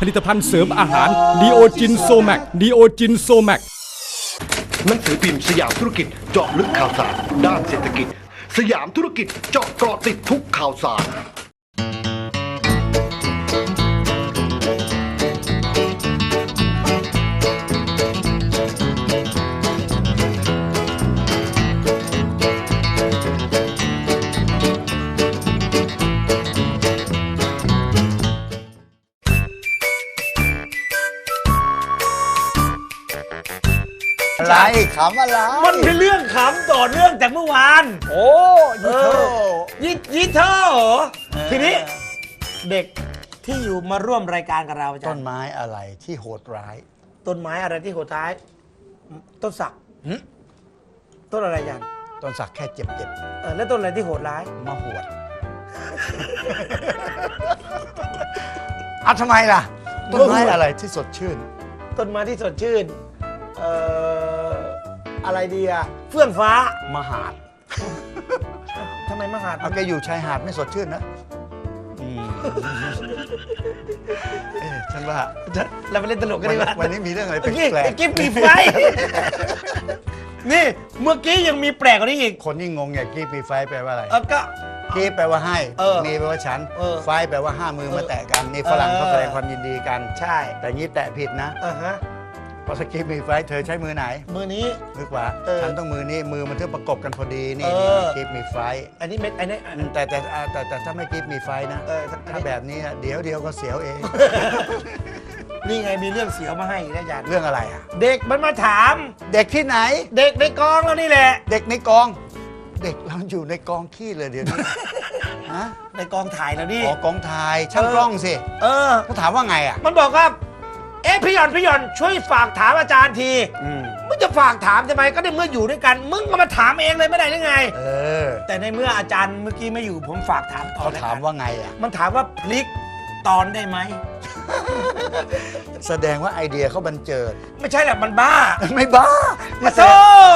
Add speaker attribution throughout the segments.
Speaker 1: ผลิตภัณฑ์เสริมอาหารดีโอจินโซแมกดีโอจินโซแมก
Speaker 2: หนังสือพิมพ์สยามธุรกิจเจาะลึกข่าวสาร ด้านเศรษฐกิจ สยามธุรกิจเจาะเกาะติดทุกข่าวสาร
Speaker 3: อะไรขำอะไร
Speaker 4: มันเป็นเรื่องขำต่อเนื่องจากเมื่อวาน
Speaker 3: โอ้ย
Speaker 4: เออยิยิเธอเหรอทีนี้ เด็กที่อยู่มาร่วมรายการกับเราอาจา
Speaker 3: ต้
Speaker 4: ร
Speaker 3: น
Speaker 4: ย์
Speaker 3: ไม้อะไรที่โหดร้าย
Speaker 4: ต้นไม้อะไรที่โหดท้าย ต้นสัก
Speaker 3: หึ
Speaker 4: ต้นอะไรอาจารย์
Speaker 3: ต้นสักแค่เจ็บ
Speaker 4: เออแล้วต้นอะไรที่โหดร้าย
Speaker 3: ๆมาหวดอะทำไมล่ะ ต้นไม้อะไรที่สดชื่น
Speaker 4: ต้นไม้ที่สดชื่นเอ่อ อะไรดีอะเฟื่องฟ้า ม
Speaker 3: หาด
Speaker 4: ทำไมมหาด
Speaker 3: เอาแกอยู่ชายหาดไม่สดชื่นนะอืมเอ๊ะฉันว่า
Speaker 4: เราไปเล่นตลกกันดีกว่า
Speaker 3: วันนี้มีเรื่องอะไร
Speaker 4: เมื่อกี้
Speaker 3: แปล
Speaker 4: ไอ้
Speaker 3: ก
Speaker 4: กิ๊บมีไฟ นี่เมื่อกี้ยังมีแปลกกว่านี้อีก
Speaker 3: ๆคนยิ่งงงอย่างกีบมีไฟแปลว่าอะไร
Speaker 4: เออก็
Speaker 3: กีบแปลว่าให้
Speaker 4: เออ
Speaker 3: มีแปลว่าฉัน
Speaker 4: เออ
Speaker 3: ไฟแปลว่าห้ามือ
Speaker 4: เออ
Speaker 3: มาแตะกันนี่ฝรั่ง
Speaker 4: เออ
Speaker 3: เขาแสดงความยินดีกัน
Speaker 4: ใช่
Speaker 3: แต่งี้แตะผิดนะ
Speaker 4: อ่าฮะ
Speaker 3: เพราะสกีมีไฟเธอใช้มือไหน
Speaker 4: มือนี้
Speaker 3: มือขวา
Speaker 4: เออ
Speaker 3: ฉันต้องมือนี้มือมันถึงประกบกันพอดีนี่
Speaker 4: เอ
Speaker 3: นี่
Speaker 4: อ
Speaker 3: นี่กีบมีไฟ
Speaker 4: อันนี้เม็ดอันนี้
Speaker 3: อืมแต่แต่แต่แต่แต่ถ้าไม่กีบมีไฟนะ
Speaker 4: เออ
Speaker 3: ถ้าแบบนี้นะเดี๋ยวเดียวก็เสียวเอง
Speaker 4: นี่ไงมีเรื่องเสียวมาให้อีกนะอาจารย์
Speaker 3: เรื่องอะไรอะ
Speaker 4: เด็กมันมาถาม
Speaker 3: เด็กที่ไหน
Speaker 4: เด็กในกองเรานี่แหละ
Speaker 3: เด็กในกอง เด็กเราอยู่ในกองขี้เลยเดี๋ยวนี้ ฮะ
Speaker 4: ในกองถ่ายเรานี่
Speaker 3: อ๋อกองถ่ายช่าง
Speaker 4: เออ
Speaker 3: กล้องสิ
Speaker 4: เออ
Speaker 3: เขาถามว่าไงอะ
Speaker 4: มันบอกว่า เอ๊ะพี่หยอนพี่หยอนช่วยฝากถามอาจารย์ที
Speaker 3: อืม
Speaker 4: มึงจะฝากถามทำไมก็ได้เมื่ออยู่ด้วยกัน มึงก็มาถามเองเลยไม่ได้หรือไง
Speaker 3: เออ
Speaker 4: แต่ในเมื่ออาจารย์เมื่อกี้ไม่อยู่ผมฝากถามต่อ
Speaker 3: เขา
Speaker 4: แล้ว
Speaker 3: ถาม
Speaker 4: กัน
Speaker 3: ว่าไงอะ
Speaker 4: มันถามว่าพลิกตอนได้ไหม
Speaker 3: แสดงว่าไอเดียเขาบันเจิด
Speaker 4: ไม่ใช่แหละมันบ้า
Speaker 3: ไม่บ้า
Speaker 4: มาโท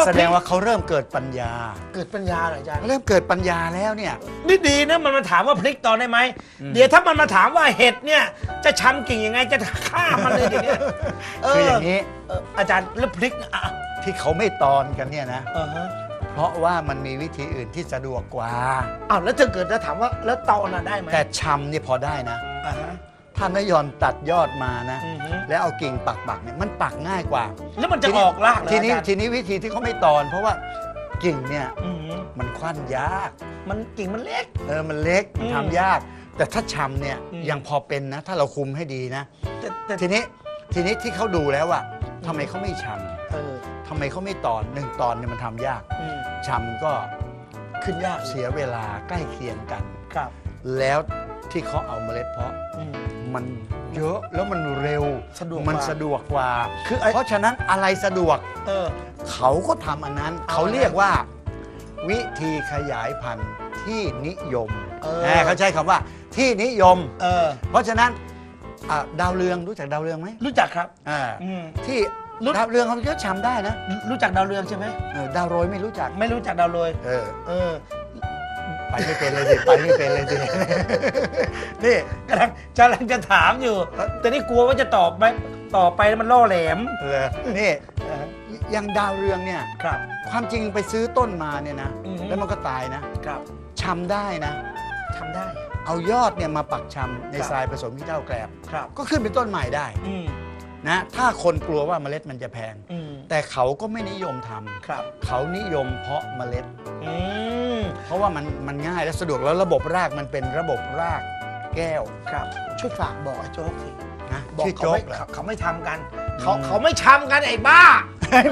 Speaker 4: ษ
Speaker 3: แสดงว่าเขาเริ่มเกิดปัญญา
Speaker 4: เกิดปัญญาเหรออาจารย์
Speaker 3: เริ่มเกิดปัญญาแล้วเนี่ย
Speaker 4: นี่ดีนะมันมาถามว่าพลิกตอนได้ไหม เดี๋ยวถ้ามันมาถามว่าเห็ดเนี่ย จะชำกิ่งยังไงจะฆ่ามันเลยเดี๋ยวนี้
Speaker 3: คืออย่างนี้
Speaker 4: เอออาจารย์แล้วพลิกอะ
Speaker 3: ที่เขาไม่ตอนกันเนี่ยนะ
Speaker 4: เออฮะ
Speaker 3: เพราะว่ามันมีวิธีอื่นที่สะดวกกว่า
Speaker 4: อ้าวแล้วจะเกิดจะถามว่าแล้วตอนน่ะได้ไหม
Speaker 3: แต่ชำนี่พอได้นะ
Speaker 4: อ่าฮะ
Speaker 3: ถ้านายอนตัดยอดมานะ
Speaker 4: อือฮึ
Speaker 3: แล้วเอากิ่งปักปักๆเนี่ยมันปักง่ายกว่า
Speaker 4: แล้วมันจะออกรากเหรอ
Speaker 3: ทีนี้
Speaker 4: อาจารย์
Speaker 3: ทีนี้วิธีที่เขาไม่ตอน เพราะว่ากิ่งเนี่ย
Speaker 4: อือฮึ
Speaker 3: มันควันยาก
Speaker 4: มันกิ่งมันเล็ก
Speaker 3: เออมันเล็ก
Speaker 4: อืม
Speaker 3: ทำยาก แต่ถ้าชำเนี่ย
Speaker 4: อืม
Speaker 3: ยังพอเป็นนะ ถ้าเราคุมให้ดีนะ
Speaker 4: แต่แต่
Speaker 3: ทีนี้ทีนี้ที่เขาดูแล้วอะทำไมเขาไม่ช
Speaker 4: เออำ
Speaker 3: ทำไมเขาไม่ตอนหนึ่งตอนเนี่ยมันทำยาก
Speaker 4: อืม
Speaker 3: ชำก็
Speaker 4: ขึ้นยาก
Speaker 3: เสียเวลาใกล้เคียงกัน
Speaker 4: ครับ
Speaker 3: แล้ว ที่เขาเอาเมล็ดเพาะ
Speaker 4: อืม
Speaker 3: มันเยอะแล้วมันเร็ว
Speaker 4: สะดวก
Speaker 3: มัน
Speaker 4: กว่า
Speaker 3: สะดวกกว่า
Speaker 4: คือไอ้
Speaker 3: เพราะฉะนั้นอะไรสะดวก
Speaker 4: เออ
Speaker 3: เขาก็ทำอันนั้น
Speaker 4: เอา
Speaker 3: เขาเรียกว่า วิธีขยายพันธุ์ที่นิยม
Speaker 4: เออ
Speaker 3: แหมเขาใช้คำว่าที่นิยม
Speaker 4: เออ
Speaker 3: เพราะฉะนั้นอะดาวเรืองรู้จักดาวเรืองไหม
Speaker 4: รู้จักครับ
Speaker 3: อ่า
Speaker 4: อืม
Speaker 3: ที่
Speaker 4: รู้
Speaker 3: ดาวเรืองเขาก็ชำได้นะ
Speaker 4: รู้จักดาวเรืองใช่ไหม
Speaker 3: เออดาวโรยไม่รู้จัก
Speaker 4: ไม่รู้จักดาวโรย
Speaker 3: เออ
Speaker 4: เออ
Speaker 3: ไปไม่เป็นเลยสิไปไม่เป็นเลยสิ นี่
Speaker 4: กำลังกำลังจะถามอยู่ แต่นี่กลัวว่าจะตอบไหมตอบไปแล้วมันล่อแหลม
Speaker 3: เออนี่
Speaker 4: เออ
Speaker 3: อยังดาวเรืองเนี่ย
Speaker 4: ครับ
Speaker 3: ความจริงไปซื้อต้นมาเนี่ยนะ
Speaker 4: อือฮึ
Speaker 3: แล้วมันก็ตายนะครับชำได้นะ
Speaker 4: ทำได้
Speaker 3: เอายอดเนี่ยมาปักชำใน
Speaker 4: ครับ
Speaker 3: ทรายผสมขี้เถ้าแกลบ
Speaker 4: ครับ
Speaker 3: ก็ขึ้นเป็นต้นใหม่ได้
Speaker 4: อืม
Speaker 3: นะถ้าคนกลัวว่าเมล็ดมันจะแพง
Speaker 4: อืม
Speaker 3: แต่เขาก็ไม่นิยมทำ
Speaker 4: ครับ
Speaker 3: เขานิยมเพาะเมล็ด
Speaker 4: อืม
Speaker 3: เพราะว่ามันมันง่ายและสะดวกแล้วระบบรากมันเป็นระบบรากแก้ว
Speaker 4: ครับช่วยฝากบอกไอ้โจ๊กที
Speaker 3: นะ
Speaker 4: บอก
Speaker 3: ชื่อ
Speaker 4: เขา
Speaker 3: โจ๊
Speaker 4: ไม่
Speaker 3: กเหรอ
Speaker 4: เขาเขาไม่ทำกันเขา
Speaker 3: อืม
Speaker 4: เขาไม่ทำกันไอ้บ้า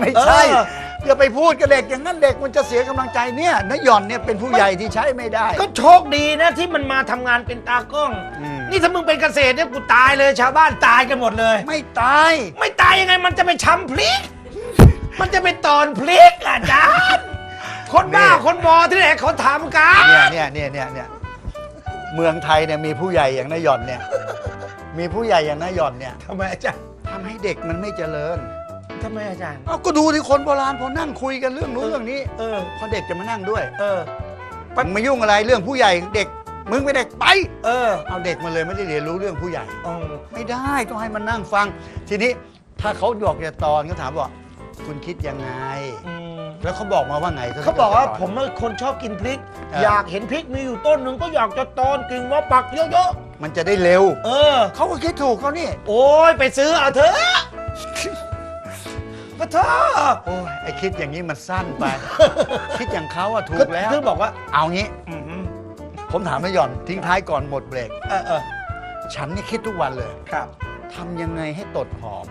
Speaker 3: ไม่ใช่
Speaker 4: เออ
Speaker 3: อย่าไปพูดกับเด็กอย่างนั้นเด็กมันจะเสียกำลังใจเนี่ยนายหย่อนเนี่ยเป็นผู้ใหญ่ที่ใช้ไม่ได้
Speaker 4: ก็โชคดีนะที่มันมาทำงานเป็นตากล้อง
Speaker 3: อืม
Speaker 4: นี่ถ้ามึงเป็นเกษตรเนี่ยกูตายเลยชาวบ้านตายกันหมดเลย
Speaker 3: ไม่ตาย
Speaker 4: ไม่ตายยังไงมันจะไปช้ำพริก มันจะไปตอนพริกอาจารย์ คนบ้า
Speaker 3: นี่
Speaker 4: คนบอที่ไหนเขาทำกัน
Speaker 3: เนี่ยเนี่ยเนี่ยเนี่ยเนี่ยเมืองไทยเนี่ยมีผู้ใหญ่อย่างนายหย่อนเนี่ย มีผู้ใหญ่อย่างนายหย่อนเนี่ย
Speaker 4: ทำไมอาจารย์
Speaker 3: ทำให้เด็กมันไม่เจริญ
Speaker 4: ทำไมอาจารย์
Speaker 3: เอาก็ดูที่คนโบราณพอนั่งคุยกันเรื่องนู้นเรื่องนี้
Speaker 4: เออ
Speaker 3: พอเด็กจะมานั่งด้วย
Speaker 4: เออ
Speaker 3: มึงมายุ่งอะไรเรื่องผู้ใหญ่เด็ก มึงเป็นเด็กไป
Speaker 4: เออ
Speaker 3: เอาเด็กมาเลยไม่ได้เรียนรู้เรื่องผู้ใหญ่
Speaker 4: อ๋อ
Speaker 3: ไม่ได้ต้องให้มันนั่งฟัง ทีนี้ถ้าเขาหยอกจะตอนเขาถามว่าคุณคิดยังไง
Speaker 4: อืม
Speaker 3: แล้วเขาบอกมาว่าไง
Speaker 4: เขาบอกว่า
Speaker 3: จะตน
Speaker 4: ผมเป็นคนชอบกินพริก
Speaker 3: เออ
Speaker 4: อยากเห็นพริกมีอยู่ต้นหนึ่งก็อยากจะตอนกิ่งมาปักเยอะ
Speaker 3: มันจะได้เร็ว
Speaker 4: ๆเออ
Speaker 3: เขาก็คิดถูกเขานี่
Speaker 4: โอ้ยไปซื้อเอาเถอะมาเถอะ
Speaker 3: โอ้ยไอคิดอย่างนี้มันสั้นไป คิดอย่างเขาอะถูกแล้ว
Speaker 4: คือบอกว่า
Speaker 3: เอางี้
Speaker 4: อืม
Speaker 3: ผมถามนายหย่อนทิ้งท้ายก่อนหมดเบรก
Speaker 4: เออเออ
Speaker 3: ฉันนี่คิดทุกวันเลย
Speaker 4: ครับ
Speaker 3: ทำยังไงให้ตดหอม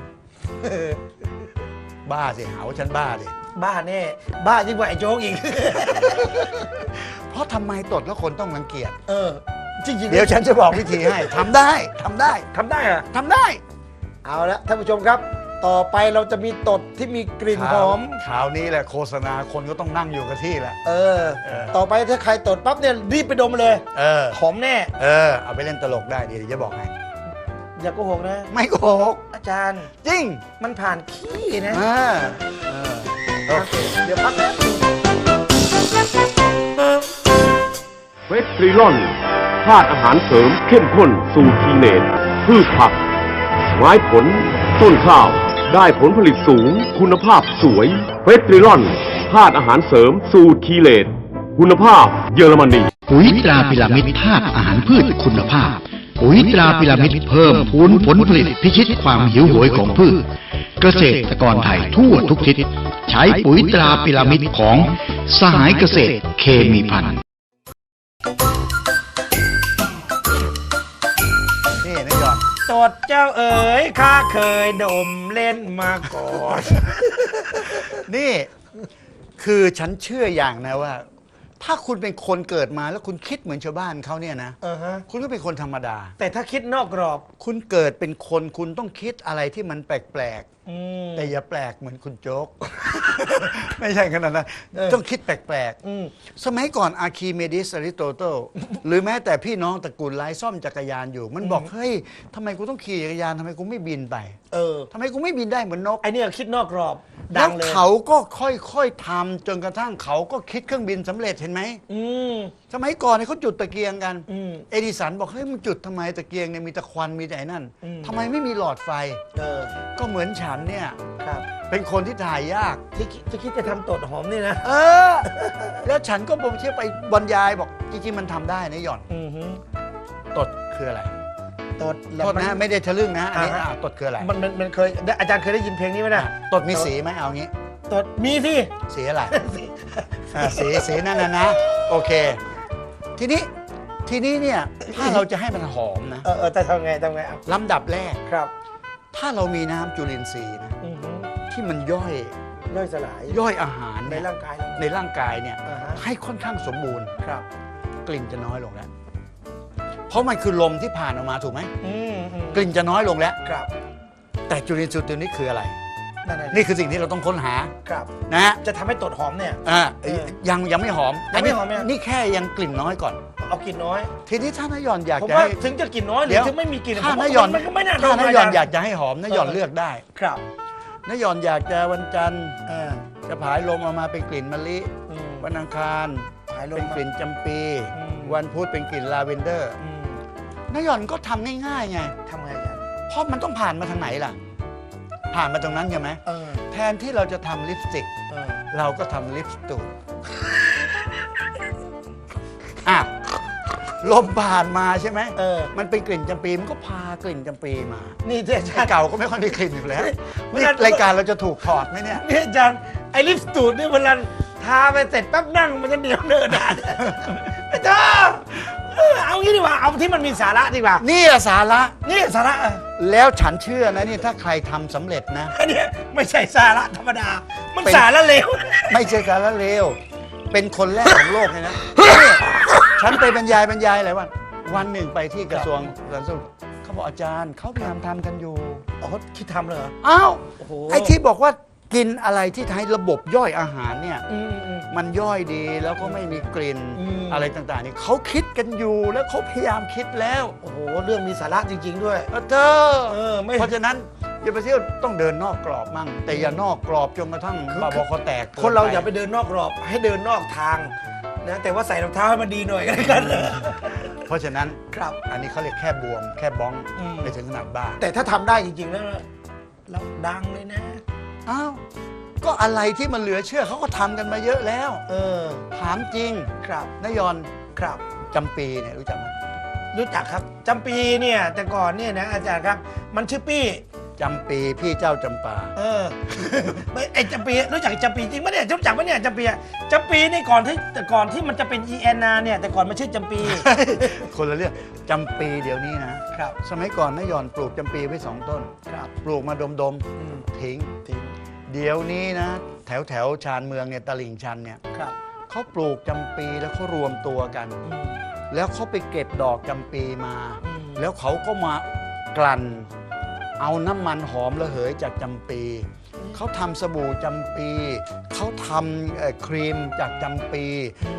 Speaker 3: บ้าสิหาว่าฉันบ้าดิ
Speaker 4: บ้าแน่ บ้ายิ่งกว่าไอ้โจ๊กอีก
Speaker 3: เพราะทำไมตดแล้วคนต้องรังเกียจ
Speaker 4: เออ จริงๆ
Speaker 3: เดี๋ยวฉันจะบอกวิธีให้ ทำได้ทำได้
Speaker 4: ทำได้เหรอ
Speaker 3: ทำได้
Speaker 4: เอาละท่านผู้ชมครับ ต่อไปเราจะมีตดที่มีกลิ่นหอม
Speaker 3: ข่าวนี้แหละโฆษณาคนก็ต้องนั่งอยู่กับที่แหละ
Speaker 4: เออ
Speaker 3: เออ
Speaker 4: ต่อไปถ้าใครตดปั๊บเนี่ยรีบไปดมเลย
Speaker 3: เออ
Speaker 4: หอมแน่
Speaker 3: เออ เอาไปเล่นตลกได้เดี๋ยวจะบอกให้
Speaker 4: อย่าโกหกนะ
Speaker 3: ไม่โกหก
Speaker 4: อาจารย์
Speaker 3: จริง
Speaker 4: มันผ่านขี้นะ
Speaker 3: เออเออ โอเค
Speaker 4: เดี๋ยวพักแป๊บนึง
Speaker 5: เวสตรีลอนธาตุอาหารเสริมเข้มข้นสูตรทีเนตพืชผัก ไม้ผล ต้นข้าว ได้ผลผลิตสูง คุณภาพสวยเวสตรีลอนธาตุอาหารเสริมสูตรทีเลตคุณภาพเยอรมนี
Speaker 6: ปุ๋ยตราพิรามิดธาตุอาหารพืชคุณภาพ ปุ๋ยตราพิรามิดเพิ่มพูนผลผลิตพิชิตความหิวโหยของพืช เกษตรกรไทยทั่วทุกทิศ ใช้ปุ๋ยตราพิรามิดของสหายเกษตรเคมีพันธุ์
Speaker 3: นี่นายหยอด
Speaker 4: ตดเจ้าเอ๋ยข้าเคยดมเล่นมาก่อน
Speaker 3: นี่ คือฉันเชื่ออย่างนะว่า ถ้าคุณเป็นคนเกิดมาแล้วคุณคิดเหมือนชาวบ้านเขาเนี่ยนะ
Speaker 4: เออฮะ
Speaker 3: คุณก็เป็นคนธรรมดา
Speaker 4: แต่ถ้าคิดนอกกรอบ
Speaker 3: คุณเกิดเป็นคนคุณต้องคิดอะไรที่มันแปลก
Speaker 4: อืม
Speaker 3: ๆ แต่อย่าแปลกเหมือนคุณโจ๊ก ไม่ใช่ขนาดนั้น
Speaker 4: เออ
Speaker 3: ต้องคิดแปลก
Speaker 4: อืม
Speaker 3: ๆสมัยก่อนอาคีเมดิสอริโตเติลหรือแม้แต่พี่น้องตระกูลไร้ซ่อมจักรยานอยู่ มันบอกเฮ้ยทำไมกูต้องขี่จักรยานทำไมกูไม่บินไป
Speaker 4: เออ
Speaker 3: ทำไมกูไม่บินได้เหมือนนก
Speaker 4: ไอเนี่ยคิดนอกกรอบดั
Speaker 3: แล้ว
Speaker 4: งเลย
Speaker 3: เขาก็ค่อยๆทำจนกระทั่งเขาก็คิดเครื่องบินสำเร็จเห็นไหม
Speaker 4: อืม
Speaker 3: สมัยก่อนเนี่ยเขาจุดตะเกียงกัน
Speaker 4: อืม
Speaker 3: เอดิสันบอกเฮ้ยมึงจุดทำไมตะเกียงเนี่ยมีแต่ควันมีแต่ไอ้นั่น
Speaker 4: อืม
Speaker 3: ทำไมไม่มีหลอดไฟ
Speaker 4: เออ
Speaker 3: ก็เหมือนฉันเนี่ย
Speaker 4: ครับ
Speaker 3: เป็นคนที่ถ่ายยาก
Speaker 4: ที่คิดที่คิดจะทำตดหอมนี่นะ
Speaker 3: เออ แล้วฉันก็บอกเชื่อไปบรรยายบอกจริงๆมันทำได้นะหย่อน
Speaker 4: อือฮึ
Speaker 3: ตดคืออะไร
Speaker 4: ตด
Speaker 3: โทษนะ ไม่ได้ทะลึ่งนะอันนี้
Speaker 4: อ่าฮะ
Speaker 3: อะตดคืออะไร
Speaker 4: มันมันมันเคยได้อาจารย์เคยได้ยินเพลงนี้ไหมนะ
Speaker 3: ตดมีสีไหมเอางี้
Speaker 4: ตดมีสิ
Speaker 3: สีอะไร อ่าสีสีนั่นนะนะ โอเค ทีนี้ทีนี้เนี่ยถ้าเราจะให้มันหอมนะ
Speaker 4: เออเออแต่ทำไงทำไงอะ
Speaker 3: ลำดับแรก
Speaker 4: ครับ
Speaker 3: ถ้าเรามีน้ำจุลินทรีย์นะ
Speaker 4: อือฮึ
Speaker 3: ที่มันย่อย
Speaker 4: ย่อยสลาย
Speaker 3: ย่อยอาหาร
Speaker 4: ใน
Speaker 3: เนี่ย
Speaker 4: ร่างกายเรา
Speaker 3: ในร่างกายเนี่ย
Speaker 4: อ่าฮะ
Speaker 3: ให้ค่อนข้างสมบูรณ์
Speaker 4: ครับ
Speaker 3: กลิ่นจะน้อยลงแล้ว เพราะมันคือลมที่ผ่านออกมาถูกไหม
Speaker 4: อืมอืม
Speaker 3: กลิ่นจะน้อยลงแล้ว
Speaker 4: ครับ
Speaker 3: แต่จุลินทรีย์ตัวนี้คืออะไร
Speaker 4: นั่นแหละ
Speaker 3: นี่คือสิ่งที่เราต้องค้นหา
Speaker 4: ครับ
Speaker 3: นะฮะ
Speaker 4: จะทำให้ตดหอมเนี่ย
Speaker 3: อ่า
Speaker 4: เออ
Speaker 3: ยังยังไม่หอม
Speaker 4: ยังไม่
Speaker 3: นี้
Speaker 4: หอมไหม
Speaker 3: นี่แค่ยังกลิ่นน้อยก่อน
Speaker 4: เอากลิ่นน้อย
Speaker 3: ทีนี้ถ้านายหยอนอยาก
Speaker 4: ผม
Speaker 3: จะ
Speaker 4: ว่า
Speaker 3: ให้
Speaker 4: ถึงจะกลิ่นน้อยหรื
Speaker 3: เดี๋
Speaker 4: อ
Speaker 3: ยว
Speaker 4: ถึงไม่มีกลิ่น
Speaker 3: ถ้า
Speaker 4: ผมว่
Speaker 3: นายหยอน
Speaker 4: มันก็ไม่น่าโด
Speaker 3: ถ้านนายหยอนะอยากจะให้หอมนายหยอน
Speaker 4: เออ
Speaker 3: เลือกได้
Speaker 4: ครับ
Speaker 3: นายหยอนอยากจะวันจันทร์
Speaker 4: เออ
Speaker 3: จะผายลมออกมาเป็นกลิ่นมะลิ
Speaker 4: อืม
Speaker 3: วันอังคาร
Speaker 4: ผายลม
Speaker 3: เป็นกลิ่นจำปี
Speaker 4: อืม
Speaker 3: วันพุธเป็นกลิ่นลาเวนเดอร์
Speaker 4: อืม
Speaker 3: นายหยอนก็ทำง่ายๆไง
Speaker 4: ทำไงอาจารย์
Speaker 3: เพราะมันต้องผ่านมาทางไหนล่ะ ผ่านมาตรงนั้นใช่ไหม
Speaker 4: เออ
Speaker 3: แทนที่เราจะทำลิปสติก
Speaker 4: เออ
Speaker 3: เราก็ทำลิปสตูดอะลมผ่านมาใช่ไหม
Speaker 4: เออ
Speaker 3: มันเป็นกลิ่นจำปีมันก็พากลิ่นจำปีมา
Speaker 4: นี่ที่อาจา
Speaker 3: ไอ้
Speaker 4: รย์
Speaker 3: เก่าก็ไม่ค่อยมีกลิ่นอยู่แล้ว
Speaker 4: เว
Speaker 3: นี่
Speaker 4: ลา
Speaker 3: รายการเราจะถูกถอดไหมเนี่ย
Speaker 4: นี่อาจารย์ไอลิปสตูดนี่เวลาทาไปเสร็จแป๊บนั่งมันจะเหนียวเนินอะไม่เธอเออเอางี้ดีกว่าเอาที่มันมีสาระดีกว่า
Speaker 3: นี่แหละสาระ
Speaker 4: นี่สาระอะ
Speaker 3: แล้วฉันเชื่อนะนี่ถ้าใครทำสำเร็จนะ
Speaker 4: อันเนี้ยไม่ใช่สาระธรรมดา มัน
Speaker 3: เป็น
Speaker 4: สาระเลว
Speaker 3: ไม่ใช่การละเลว เป็นคนแรกของโลกเลยนะนี่ฉันไปบรรยายบรรยายอะไรวันวันหนึ่งไปที่กระทรวงสาธารณสุขเขาเขาบอกอาจารย์เขาพยายามทำกันอยู่
Speaker 4: อ๋อคิดทำเลยเหรอ
Speaker 3: อ้าว
Speaker 4: โอ้โห
Speaker 3: ไอ้ที่บอกว่า กินอะไรที่ทำให้ระบบย่อยอาหารเนี่ย
Speaker 4: อืมอืม
Speaker 3: มันย่อยดีแล้วก็ไม่มีกลิ่น
Speaker 4: อืม
Speaker 3: อะไรต่างๆนี่เขาคิดกันอยู่แล้วเขาพยายามคิดแล้ว
Speaker 4: โอ้โห เรื่องมีสาระจริง ๆ ด้วย
Speaker 3: เออเธอ
Speaker 4: เออไม่
Speaker 3: เพราะฉะนั้นอย่าไปเที่ยวต้องเดินนอกกรอบมั่ง แต่อย่านอกกรอบจนกระทั่ง
Speaker 4: คือ
Speaker 3: บาบอคอแตก
Speaker 4: คนเราอย่าไปเดินนอกกรอบให้เดินนอกทางนะแต่ว่าใส่รองเท้าให้มันดีหน่อยก็แล้วกัน
Speaker 3: เพราะฉะนั้น
Speaker 4: ครับ
Speaker 3: อันนี้เขาเรียกแค่บวม แค่บ้อง
Speaker 4: อืม
Speaker 3: ไม่ถึงขนาดบ้า
Speaker 4: แต่ถ้าทำได้จริง ๆ แล้วเราดังเลยนะ
Speaker 3: อ้าวก็อะไรที่มันเหลือเชื่อเขาก็ทำกันมาเยอะแล้ว
Speaker 4: เออ
Speaker 3: ถามจริง
Speaker 4: ครับ
Speaker 3: นายอน
Speaker 4: ครับ
Speaker 3: จำปีเนี่ยรู้จักไหม
Speaker 4: รู้จักครับจำปีเนี่ยแต่ก่อนเนี่ยนะอาจารย์ครับ มันชื่อปี้
Speaker 3: จำปีพี่เจ้าจำปา
Speaker 4: เออ ไม่ไอ้จำปีรู้จักจำปีจริงไหมเนี่ยรู้จักไหมเนี่ยจำปีอะจำปีนี่ก่อนที่แต่ก่อนที่มันจะเป็น e n นาเนี่ยแต่ก่อนมันชื่อจำปี
Speaker 3: คนละเรื่องจำปีเดี๋ยวนี้นะ
Speaker 4: ครับ
Speaker 3: สมัยก่อนนายอนปลูกจำปีไว้สองต้น
Speaker 4: ครับ
Speaker 3: ปลูกมาดม
Speaker 4: อืม
Speaker 3: ๆทิ้ง
Speaker 4: ทิ้ง
Speaker 3: เดี๋ยวนี้นะ แถวแถวชานเมืองเนี่ยตลิ่งชันเนี่ย
Speaker 4: ครับ
Speaker 3: เขาปลูกจำปีแล้วเขารวมตัวกัน
Speaker 4: อืม
Speaker 3: แล้วเขาไปเก็บดอกจำปีมา
Speaker 4: อืม
Speaker 3: แล้วเขาก็มากลั่น เอาน้ำมันหอมระเหยจากจำปีเขาทำสบู่จำปี เขาทำเอ่อครีมจากจำปี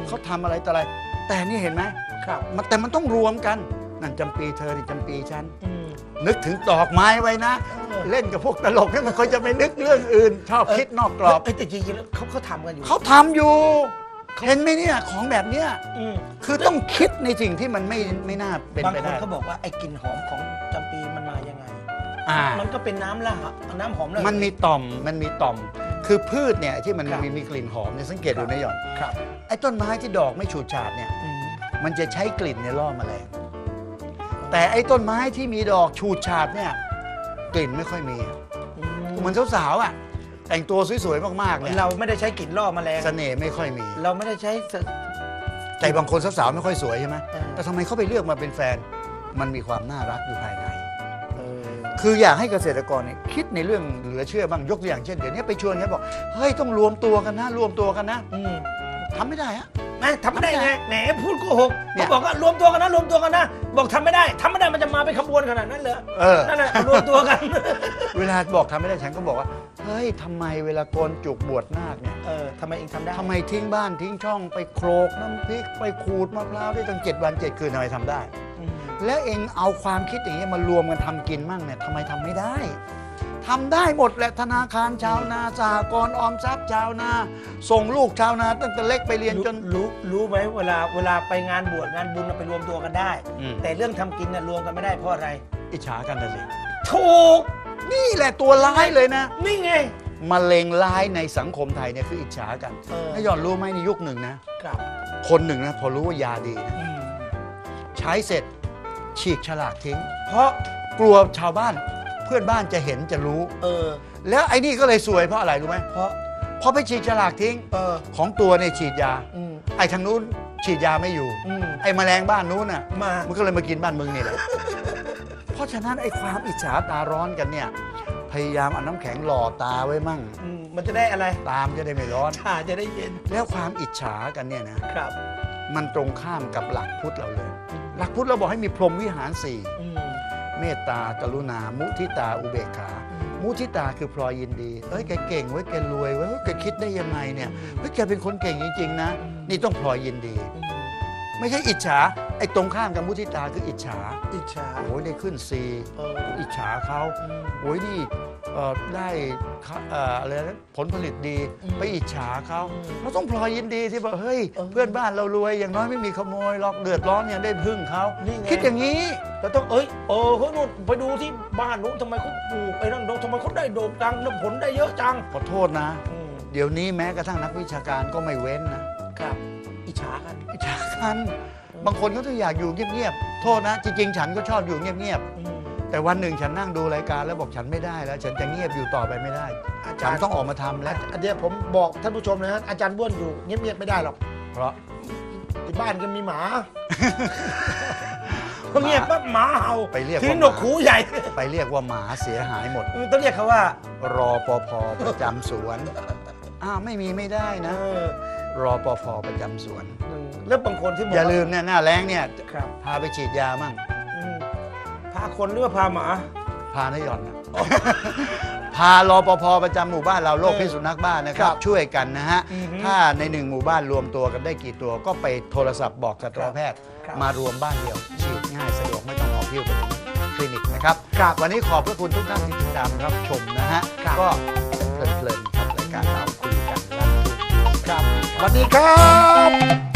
Speaker 3: เขาทำอะไรต่ออะไร แต่นี่เห็นไหม
Speaker 4: ครับ
Speaker 3: มันแต่มันต้องรวมกัน นั่นจำปีเธอนี่จำปีฉัน
Speaker 4: อืม
Speaker 3: นึกถึงดอกไม้ไว้นะ
Speaker 4: เออ
Speaker 3: เล่นกับพวกตลกนี่มันเขาจะไม่นึกเรื่องอื่น ชอบคิดนอกกรอบ
Speaker 4: เอ้ยแต่จริงๆแล้วเขาเขาทำกันอยู่
Speaker 3: เขาทำอยู่เห็นไหมเนี่ยของแบบเนี้ย
Speaker 4: อืม
Speaker 3: คือต้องคิดในสิ่งที่มันไม่ไม่น่าเป็น
Speaker 4: บาง
Speaker 3: ไป
Speaker 4: คน
Speaker 3: ได้
Speaker 4: เขาบอกว่าไอ้กลิ่นหอมของจำปีมันมายังไง
Speaker 3: อ่า
Speaker 4: มันก็เป็นน้ำละน้ำหอมละ
Speaker 3: มันมีต่อม มันมีต่อม คือพืชเนี่ยที่มัน
Speaker 4: ครับ
Speaker 3: มีมีกลิ่นหอมเนี่ยสังเกตดูนะหย่อน
Speaker 4: ครับ
Speaker 3: ไอ้ต้นไม้ที่ดอกไม่ฉูดฉาดเนี่ย
Speaker 4: อืม
Speaker 3: มันจะใช้กลิ่นในยล่อแมลง แต่ไอ้ต้นไม้ที่มีดอกฉูดฉาดเนี่ยกลิ่นไม่ค่อยมี
Speaker 4: อืม
Speaker 3: เหมือนสาวๆอะแต่งตัวสวยๆมากๆเนี่ย
Speaker 4: เราไม่ได้ใช้กลิ่นล่อแมลง
Speaker 3: เสน่ห์ไม่ค่อยมี
Speaker 4: เราไม่ได้ใช้ส
Speaker 3: แต่บางคนสาวๆไม่ค่อยสวยใช่ไหม
Speaker 4: เออ
Speaker 3: แต่ทำไมเขาไปเลือกมาเป็นแฟน มันมีความน่ารักอยู่ภายใน
Speaker 4: เออ
Speaker 3: คืออยากให้เกษตรกรเนี่ยคิดในเรื่องเหลือเชื่อบ้างยกตัวอย่างเช่นเดี๋ยวนี้ไปชวนกันบอกเฮ้ยต้องรวมตัวกันนะ รวมตัวกันนะ
Speaker 4: อืม
Speaker 3: ทำไม่ได้ฮะ
Speaker 4: แม่ทำไม่ได้ไงแหมพูดโกหก
Speaker 3: เนี่ย
Speaker 4: เขาบอกว่ารวมตัวกันนะรวมตัวกันนะ บอกทำไม่ได้ทำไม่ได้มันจะมาเป็นขบวนขนาดนั้นเหรอ
Speaker 3: เออ
Speaker 4: นั่นแหละรวมตัวกัน
Speaker 3: เวลาบอกทำไม่ได้ฉันก็บอกว่า เฮ้ยทำไมเวลาโกนจุกบวชนาคเนี่ย
Speaker 4: เออทำไมเองทำได้
Speaker 3: ทำไมทิ้งบ้านทิ้งช่องไปโครกน้ำพริกไปขูดมะพร้าวได้ตั้งเจ็ดวันเจ็ดคืนทำไมทำได้
Speaker 4: อืม
Speaker 3: แล้วเองเอาความคิดอย่างนี้ยมารวมกันทำกินมั่งเนี่ยทำไมทำไม่ได้ ทำได้หมดแหละธนาคารชาวนาสหกรณ์ออมทรัพย์ชาวนา ส่งลูกชาวนา ตั้งแต่เล็กไปเรียนจน
Speaker 4: รู้รู้ไหมเวลาเวลาไปงานบวชงานบุญเราไปรวมตัวกันได้
Speaker 3: อืม
Speaker 4: แต่เรื่องทำกินน่ะรวมกันไม่ได้เพราะอะไร
Speaker 3: อิจฉากันนะสิ
Speaker 4: ถูก
Speaker 3: นี่แหละตัวร้ายเลยนะ
Speaker 4: นี่ไง
Speaker 3: มะเร็งร้ายในสังคมไทยเนี่ยคืออิจฉากัน
Speaker 4: เออ
Speaker 3: นายหย่อนรู้ไหมในยุคหนึ่งนะ
Speaker 4: ครับ
Speaker 3: คนหนึ่งนะ พอรู้ว่ายาดีนะ
Speaker 4: อืม
Speaker 3: ใช้เสร็จฉีกฉลากทิ้ง
Speaker 4: เพราะ
Speaker 3: กลัวชาวบ้าน เพื่อนบ้านจะเห็นจะรู้
Speaker 4: เออ
Speaker 3: แล้วไอ้นี่ก็เลยซวยเพราะอะไรรู้ไหม
Speaker 4: เพราะ
Speaker 3: พอไปฉีกฉลากทิ้ง
Speaker 4: เออ
Speaker 3: ของตัวเนี่ยฉีดยา
Speaker 4: อืม
Speaker 3: ไอ้ทางนู้นฉีดยาไม่อยู่
Speaker 4: อืม
Speaker 3: ไอ้แมลงบ้านนู้นน่ะ
Speaker 4: มา
Speaker 3: มันก็เลยมากินบ้านมึงนี่แหละ เพราะฉะนั้นไอ้ความอิจฉาตาร้อนกันเนี่ย พยายามเอาน้ำแข็งหล่อตาไว้มั่ง
Speaker 4: อืมมันจะได้อะไร
Speaker 3: ตามจะได้ไม่ร้อน
Speaker 4: ชาจะได้เย็น
Speaker 3: แล้วความอิจฉากันเนี่ยนะ
Speaker 4: ครับ
Speaker 3: มันตรงข้ามกับหลักพุทธเราเลย หลักพุทธเราบอกให้มีพรหมวิหารสี่
Speaker 4: อืม
Speaker 3: เมตตากรุณา มุทิตาอุเบกขา มุทิตาคือพลอยยินดีเอ้ยแกเก่งเว้ยแกรวยเว้ยเฮ้ยแกคิดได้ยังไงเนี่ยเฮ้ยแกเป็นคนเก่งจริงๆนะ นี่ต้องพลอยยินดี
Speaker 4: อืม
Speaker 3: ไม่ใช่อิจฉาไอ้ตรงข้ามกับมุทิตาคืออิจฉา
Speaker 4: อิจฉา
Speaker 3: โอ้ยได้ขึ้นซี
Speaker 4: เออ
Speaker 3: อิจฉาเขา
Speaker 4: อืม
Speaker 3: โอ้ยนี่ เอ่อได้ค่าเอ่ออะไรนะผลผลิตดี
Speaker 4: อืม
Speaker 3: ไปอิจฉาเขา
Speaker 4: อืม
Speaker 3: เราต้องพลอยยินดีที่บอกเฮ้ย
Speaker 4: เออ
Speaker 3: เพื่อนบ้านเรารวยอย่างน้อยไม่มีขโมยหรอกเดือดร้อนยังได้พึ่งเขา
Speaker 4: นี่ไง
Speaker 3: คิดอย่างนี้
Speaker 4: เราต้องเอ้ยเออเฮ้ยนู่นไปดูที่บ้านนู้นทำไมเขาปลูกไอ้นั่นทำไมเขาได้โด่งดังแล้วผลได้เยอะจัง
Speaker 3: ขอโทษนะ
Speaker 4: อืม
Speaker 3: เดี๋ยวนี้แม้กระทั่งนักวิชาการก็ไม่เว้นนะ
Speaker 4: ครับอิจฉากัน
Speaker 3: อิจฉากันบางคนเขาจะอยากอยู่เงียบๆ โทษนะ จริงๆ ฉันก็ชอบอยู่เงียบ
Speaker 4: อืม
Speaker 3: ๆ แต่วันหนึ่งฉันนั่งดูรายการแล้วบอกฉันไม่ได้แล้ว ฉันจะเงียบอยู่ต่อไปไม่ได้
Speaker 4: อาจา
Speaker 3: ฉั
Speaker 4: ร
Speaker 3: น
Speaker 4: ย์
Speaker 3: ต้องออกมาทำแล้ว
Speaker 4: อันเนี้ยผมบอกท่านผู้ชมนะฮะอาจารย์บ้วนอยู่เงียบๆไม่ได้หรอก
Speaker 3: เพราะ
Speaker 4: ที่บ้านก็มีหมาพอเงียบปั๊บหมาเห่า
Speaker 3: ไปเรียก
Speaker 4: ที่
Speaker 3: ว่า
Speaker 4: หนวกหูใหญ่
Speaker 3: ไปเรียกว่าหมาเสียหายหมด
Speaker 4: ต้องเรียกเขาว่า
Speaker 3: รอปภประจำสวนอ้าวไม่มีไม่ได้
Speaker 4: เอ
Speaker 3: นะ
Speaker 4: อ
Speaker 3: รอปภประจำสวน
Speaker 4: แล้วบางคนที่บอก
Speaker 3: อย่า
Speaker 4: ว่า
Speaker 3: ลืมเนี่ยหน้าแรงเนี่ย
Speaker 4: ครับ
Speaker 3: พาไปฉีดยามั่ง
Speaker 4: อืมพาา คนหรือว่าพาหมา
Speaker 3: พานายอนนะพารอปภประจำหมู่บ้านเราโรคพิษสุนัขบ้านนะครับช่วยกันนะฮะ
Speaker 4: อือฮึ
Speaker 3: ถ้าในหนึ่งหมู่บ้านรวมตัวกันได้กี่ตัวก็ไปโทรศัพท์บอกสัตวแพทย์
Speaker 4: ครับ
Speaker 3: มารวมบ้านเดียวฉีดง่ายสะดวกไม่ต้องออกพิ้วไปถึงคลินิกนะครับวันนี้ขอบพระคุณทุกท่านที่ติดตามรับชมนะฮะก็เพลินๆครับรายการเราคุยกันนะครับ
Speaker 4: สวัสดีครับ